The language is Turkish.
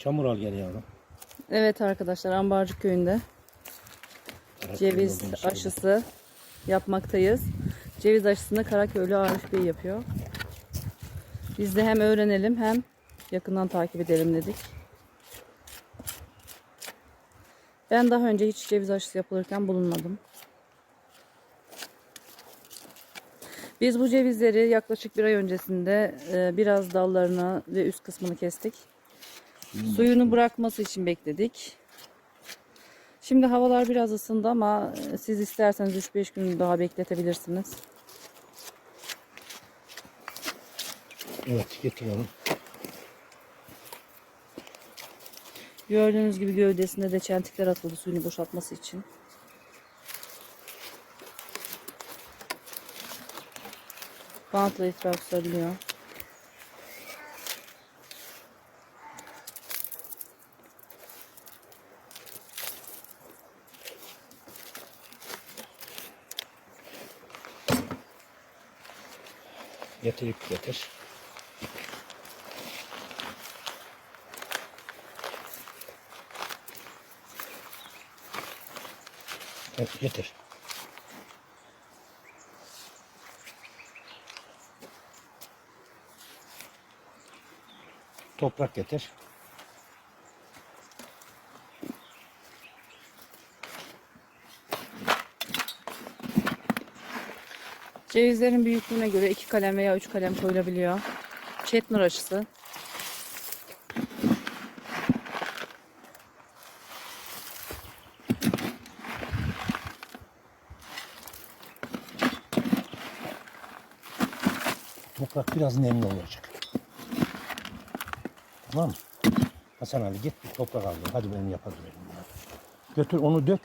Çamur al gel yavrum. Evet arkadaşlar Ambarcık köyünde Karaköy'de ceviz olduğunu söyle. aşısı yapmaktayız. Ceviz aşısını Karaköylü Arif Bey yapıyor. Biz de hem öğrenelim hem yakından takip edelim dedik. Ben daha önce hiç ceviz aşısı yapılırken bulunmadım. Biz bu cevizleri yaklaşık bir ay öncesinde e, biraz dallarını ve üst kısmını kestik. Suyunu bırakması için bekledik. Şimdi havalar biraz ısındı ama e, siz isterseniz 3-5 gün daha bekletebilirsiniz. Evet getir yavrum. Gördüğünüz gibi gövdesinde de çentikler atıldı suyunu boşaltması için. Bantla etrafı sarılıyor. Getir getir. Evet getir. Toprak getir. Cevizlerin büyüklüğüne göre 2 kalem veya 3 kalem koyulabiliyor. Çetnur aşısı. Toprak biraz nemli olacak. Tamam mı? Hasan Ali git bir toprak al. Hadi benim yapabilirim. Götür onu dök.